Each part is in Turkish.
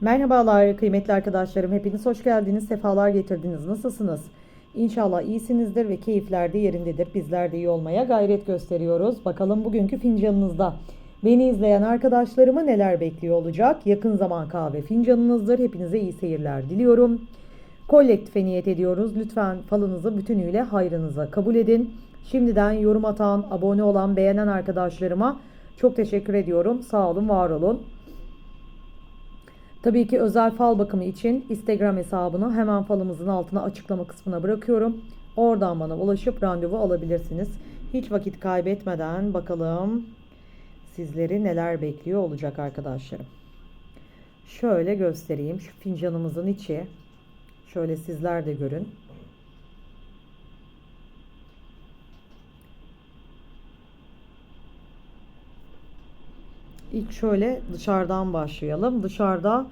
Merhabalar kıymetli arkadaşlarım. Hepiniz hoş geldiniz. Sefalar getirdiniz. Nasılsınız? İnşallah iyisinizdir ve keyifler de yerindedir. Bizler de iyi olmaya gayret gösteriyoruz. Bakalım bugünkü fincanınızda beni izleyen arkadaşlarımı neler bekliyor olacak? Yakın zaman kahve fincanınızdır. Hepinize iyi seyirler diliyorum. Kolektife niyet ediyoruz. Lütfen falınızı bütünüyle hayrınıza kabul edin. Şimdiden yorum atan, abone olan, beğenen arkadaşlarıma çok teşekkür ediyorum. Sağ olun, var olun. Tabii ki özel fal bakımı için Instagram hesabını hemen falımızın altına açıklama kısmına bırakıyorum. Oradan bana ulaşıp randevu alabilirsiniz. Hiç vakit kaybetmeden bakalım sizleri neler bekliyor olacak arkadaşlarım. Şöyle göstereyim şu fincanımızın içi. Şöyle sizler de görün. İlk şöyle dışarıdan başlayalım. Dışarıda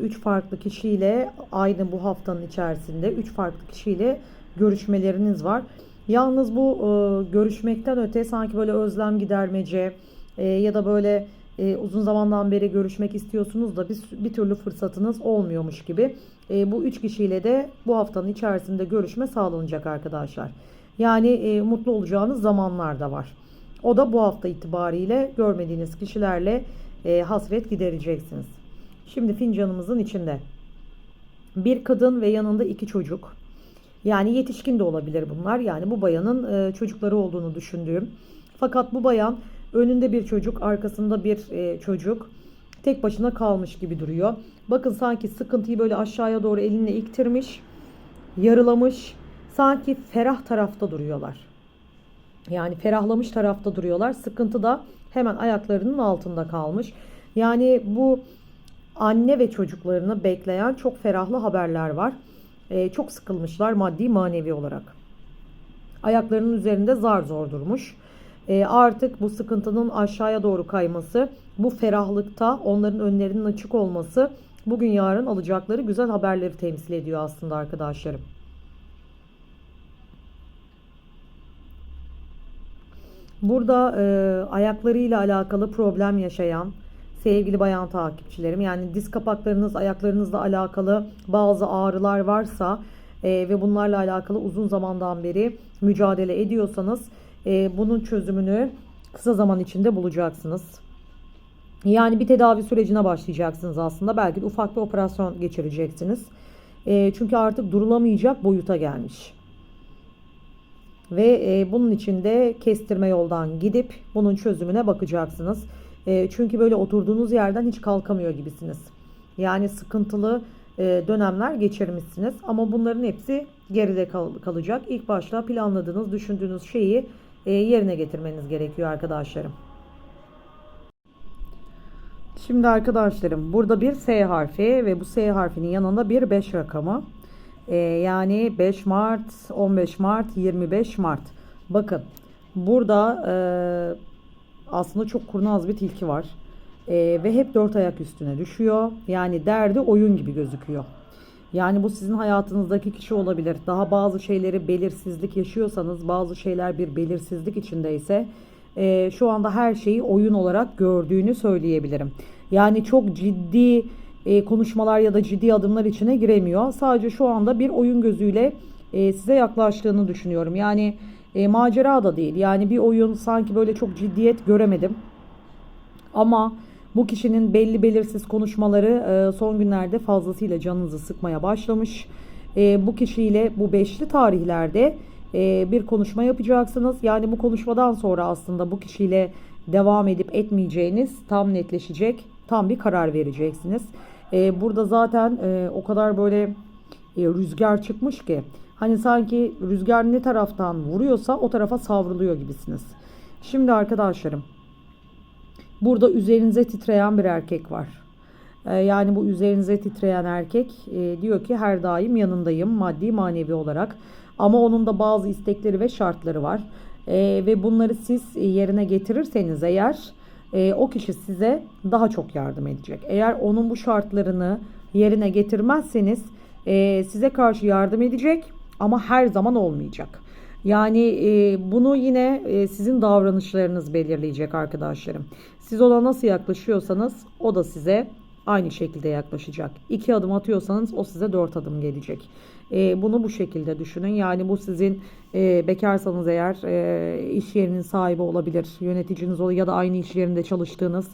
3 farklı kişiyle aynı bu haftanın içerisinde 3 farklı kişiyle görüşmeleriniz var. Yalnız bu e, görüşmekten öte sanki böyle özlem gidermece e, ya da böyle e, uzun zamandan beri görüşmek istiyorsunuz da bir, bir türlü fırsatınız olmuyormuş gibi. E, bu üç kişiyle de bu haftanın içerisinde görüşme sağlanacak arkadaşlar. Yani e, mutlu olacağınız zamanlar da var. O da bu hafta itibariyle görmediğiniz kişilerle e, hasret gidereceksiniz. Şimdi fincanımızın içinde bir kadın ve yanında iki çocuk. Yani yetişkin de olabilir bunlar. Yani bu bayanın e, çocukları olduğunu düşündüğüm. Fakat bu bayan önünde bir çocuk, arkasında bir e, çocuk tek başına kalmış gibi duruyor. Bakın sanki sıkıntıyı böyle aşağıya doğru elinle iktirmiş, yarılamış. Sanki ferah tarafta duruyorlar. Yani ferahlamış tarafta duruyorlar. Sıkıntı da hemen ayaklarının altında kalmış. Yani bu anne ve çocuklarını bekleyen çok ferahlı haberler var. Ee, çok sıkılmışlar maddi manevi olarak. Ayaklarının üzerinde zar zor durmuş. Ee, artık bu sıkıntının aşağıya doğru kayması, bu ferahlıkta onların önlerinin açık olması bugün yarın alacakları güzel haberleri temsil ediyor aslında arkadaşlarım. Burada e, ayaklarıyla alakalı problem yaşayan sevgili bayan takipçilerim yani diz kapaklarınız ayaklarınızla alakalı bazı ağrılar varsa e, ve bunlarla alakalı uzun zamandan beri mücadele ediyorsanız e, bunun çözümünü kısa zaman içinde bulacaksınız. Yani bir tedavi sürecine başlayacaksınız aslında. Belki de ufak bir operasyon geçireceksiniz. E, çünkü artık durulamayacak boyuta gelmiş. Ve e, bunun için de kestirme yoldan gidip bunun çözümüne bakacaksınız. E, çünkü böyle oturduğunuz yerden hiç kalkamıyor gibisiniz. Yani sıkıntılı e, dönemler geçirmişsiniz. Ama bunların hepsi geride kal kalacak. İlk başta planladığınız, düşündüğünüz şeyi e, yerine getirmeniz gerekiyor arkadaşlarım. Şimdi arkadaşlarım burada bir S harfi ve bu S harfinin yanında bir 5 rakamı. Ee, yani 5 Mart, 15 Mart, 25 Mart. Bakın burada e, aslında çok kurnaz bir tilki var. E, ve hep dört ayak üstüne düşüyor. Yani derdi oyun gibi gözüküyor. Yani bu sizin hayatınızdaki kişi olabilir. Daha bazı şeyleri belirsizlik yaşıyorsanız, bazı şeyler bir belirsizlik içindeyse e, şu anda her şeyi oyun olarak gördüğünü söyleyebilirim. Yani çok ciddi e, konuşmalar ya da ciddi adımlar içine giremiyor. Sadece şu anda bir oyun gözüyle e, size yaklaştığını düşünüyorum. Yani e, macera da değil. Yani bir oyun sanki böyle çok ciddiyet göremedim. Ama bu kişinin belli belirsiz konuşmaları e, son günlerde fazlasıyla canınızı sıkmaya başlamış. E, bu kişiyle bu beşli tarihlerde e, bir konuşma yapacaksınız. Yani bu konuşmadan sonra aslında bu kişiyle devam edip etmeyeceğiniz tam netleşecek. Tam bir karar vereceksiniz. E, burada zaten e, o kadar böyle e, rüzgar çıkmış ki hani sanki rüzgar ne taraftan vuruyorsa o tarafa savruluyor gibisiniz. Şimdi arkadaşlarım burada üzerinize titreyen bir erkek var. E, yani bu üzerinize titreyen erkek e, diyor ki her daim yanındayım maddi manevi olarak. Ama onun da bazı istekleri ve şartları var. E, ve bunları siz yerine getirirseniz eğer e, o kişi size daha çok yardım edecek. Eğer onun bu şartlarını yerine getirmezseniz e, size karşı yardım edecek ama her zaman olmayacak. Yani e, bunu yine e, sizin davranışlarınız belirleyecek arkadaşlarım. Siz ona nasıl yaklaşıyorsanız o da size aynı şekilde yaklaşacak. İki adım atıyorsanız o size dört adım gelecek. E, bunu bu şekilde düşünün. Yani bu sizin e, bekarsanız eğer e, iş yerinin sahibi olabilir, yöneticiniz olabilir ya da aynı iş yerinde çalıştığınız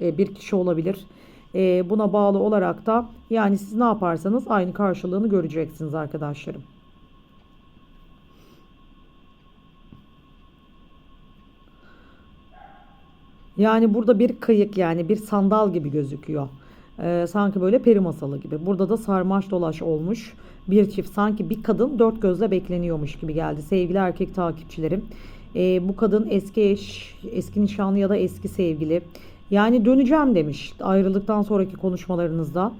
e, bir kişi olabilir. E, buna bağlı olarak da yani siz ne yaparsanız aynı karşılığını göreceksiniz arkadaşlarım. Yani burada bir kayık yani bir sandal gibi gözüküyor. Ee, sanki böyle peri masalı gibi. Burada da sarmaş dolaş olmuş bir çift. Sanki bir kadın dört gözle bekleniyormuş gibi geldi. Sevgili erkek takipçilerim. Ee, bu kadın eski eş, eski nişanlı ya da eski sevgili. Yani döneceğim demiş ayrıldıktan sonraki konuşmalarınızda.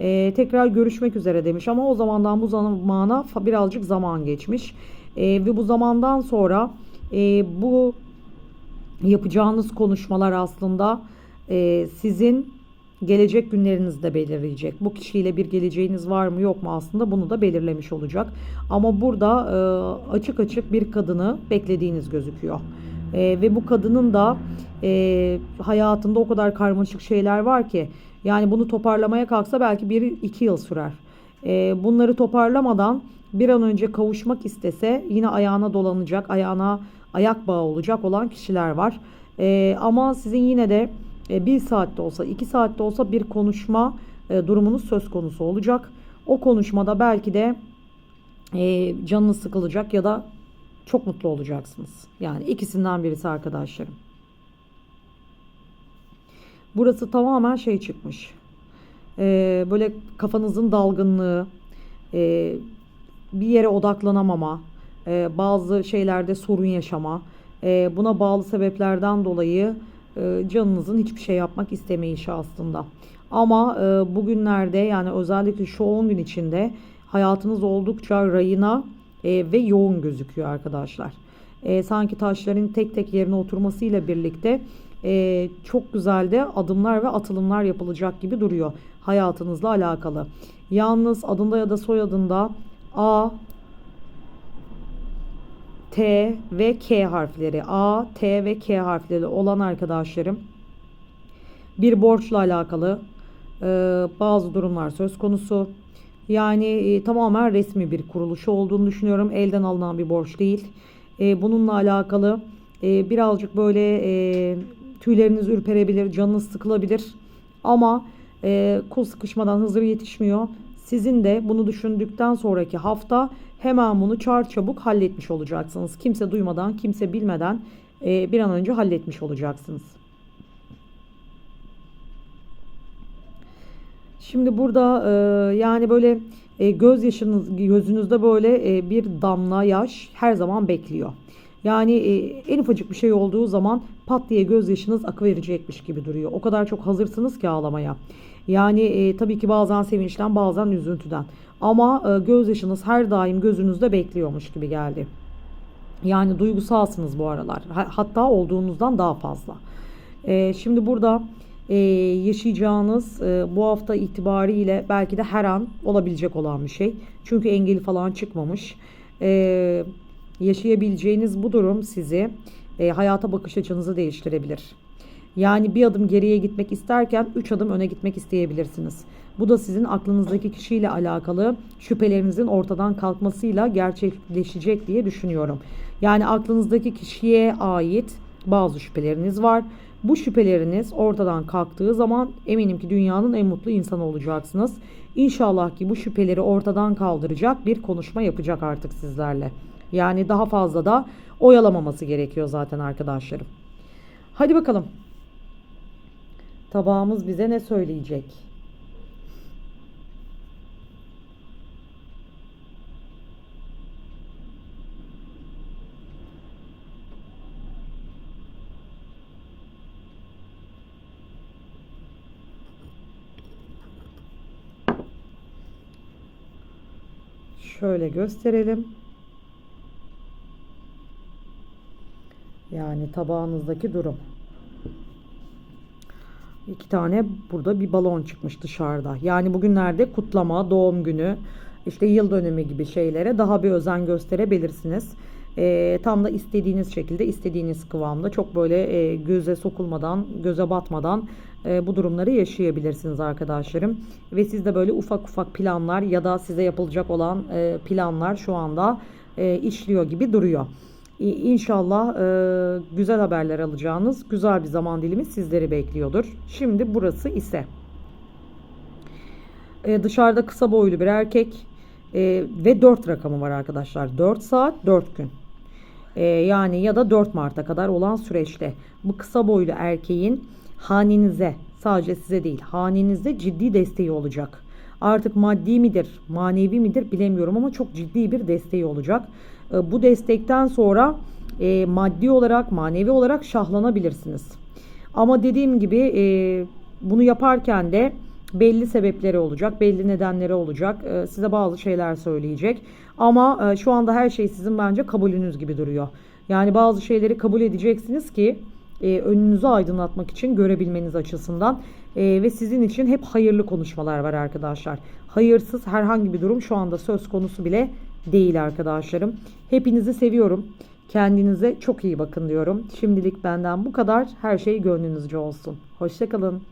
Ee, tekrar görüşmek üzere demiş ama o zamandan bu zamana birazcık zaman geçmiş. Ee, ve bu zamandan sonra e, bu yapacağınız konuşmalar aslında e, sizin gelecek günlerinizde belirleyecek. Bu kişiyle bir geleceğiniz var mı yok mu aslında bunu da belirlemiş olacak. Ama burada e, açık açık bir kadını beklediğiniz gözüküyor. E, ve bu kadının da e, hayatında o kadar karmaşık şeyler var ki yani bunu toparlamaya kalksa belki bir iki yıl sürer. E, bunları toparlamadan bir an önce kavuşmak istese yine ayağına dolanacak, ayağına ayak bağı olacak olan kişiler var. E, ama sizin yine de e, bir saatte olsa, iki saatte olsa bir konuşma e, durumunuz söz konusu olacak. O konuşmada belki de e, canınız sıkılacak ya da çok mutlu olacaksınız. Yani ikisinden birisi arkadaşlarım. Burası tamamen şey çıkmış. E, böyle kafanızın dalgınlığı, e, bir yere odaklanamama, e, bazı şeylerde sorun yaşama, e, buna bağlı sebeplerden dolayı e, canınızın hiçbir şey yapmak istemeyişi aslında. Ama e, bugünlerde yani özellikle şu 10 gün içinde hayatınız oldukça rayına e, ve yoğun gözüküyor arkadaşlar. E, sanki taşların tek tek yerine oturmasıyla birlikte e, çok güzel de adımlar ve atılımlar yapılacak gibi duruyor hayatınızla alakalı. Yalnız adında ya da soyadında A, T ve K harfleri A, T ve K harfleri olan arkadaşlarım bir borçla alakalı e, bazı durumlar söz konusu. Yani e, tamamen resmi bir kuruluşu olduğunu düşünüyorum. Elden alınan bir borç değil. E, bununla alakalı e, birazcık böyle e, tüyleriniz ürperebilir, canınız sıkılabilir. Ama e, kul sıkışmadan hızlı yetişmiyor. Sizin de bunu düşündükten sonraki hafta hemen bunu çar çabuk halletmiş olacaksınız. Kimse duymadan, kimse bilmeden e, bir an önce halletmiş olacaksınız. Şimdi burada e, yani böyle e, göz yaşınız gözünüzde böyle e, bir damla yaş her zaman bekliyor. Yani e, en ufacık bir şey olduğu zaman pat diye gözyaşınız akıverecekmiş gibi duruyor. O kadar çok hazırsınız ki ağlamaya. Yani e, tabii ki bazen sevinçten bazen üzüntüden. Ama e, gözyaşınız her daim gözünüzde bekliyormuş gibi geldi. Yani duygusalsınız bu aralar. Ha- Hatta olduğunuzdan daha fazla. E, şimdi burada e, yaşayacağınız e, bu hafta itibariyle belki de her an olabilecek olan bir şey. Çünkü engeli falan çıkmamış. E, yaşayabileceğiniz bu durum sizi e, hayata bakış açınızı değiştirebilir. Yani bir adım geriye gitmek isterken üç adım öne gitmek isteyebilirsiniz. Bu da sizin aklınızdaki kişiyle alakalı şüphelerinizin ortadan kalkmasıyla gerçekleşecek diye düşünüyorum. Yani aklınızdaki kişiye ait bazı şüpheleriniz var. Bu şüpheleriniz ortadan kalktığı zaman eminim ki dünyanın en mutlu insanı olacaksınız. İnşallah ki bu şüpheleri ortadan kaldıracak bir konuşma yapacak artık sizlerle. Yani daha fazla da oyalamaması gerekiyor zaten arkadaşlarım. Hadi bakalım. Tabağımız bize ne söyleyecek? Şöyle gösterelim. Yani tabağınızdaki durum. İki tane burada bir balon çıkmış dışarıda. Yani bugünlerde kutlama, doğum günü, işte yıl dönümü gibi şeylere daha bir özen gösterebilirsiniz. E, tam da istediğiniz şekilde, istediğiniz kıvamda çok böyle e, göze sokulmadan, göze batmadan e, bu durumları yaşayabilirsiniz arkadaşlarım. Ve siz de böyle ufak ufak planlar ya da size yapılacak olan e, planlar şu anda e, işliyor gibi duruyor. İnşallah e, güzel haberler alacağınız güzel bir zaman dilimi sizleri bekliyordur. Şimdi burası ise e, dışarıda kısa boylu bir erkek e, ve 4 rakamı var arkadaşlar. 4 saat 4 gün. E, yani ya da 4 Mart'a kadar olan süreçte bu kısa boylu erkeğin hanenize sadece size değil hanenizde ciddi desteği olacak. Artık maddi midir, manevi midir bilemiyorum ama çok ciddi bir desteği olacak. E, bu destekten sonra e, maddi olarak, manevi olarak şahlanabilirsiniz. Ama dediğim gibi e, bunu yaparken de belli sebepleri olacak, belli nedenleri olacak. E, size bazı şeyler söyleyecek. Ama e, şu anda her şey sizin bence kabulünüz gibi duruyor. Yani bazı şeyleri kabul edeceksiniz ki e, önünüzü aydınlatmak için görebilmeniz açısından E, ve sizin için hep hayırlı konuşmalar var arkadaşlar. Hayırsız herhangi bir durum şu anda söz konusu bile değil arkadaşlarım. Hepinizi seviyorum. Kendinize çok iyi bakın diyorum. Şimdilik benden bu kadar. Her şey gönlünüzce olsun. Hoşçakalın.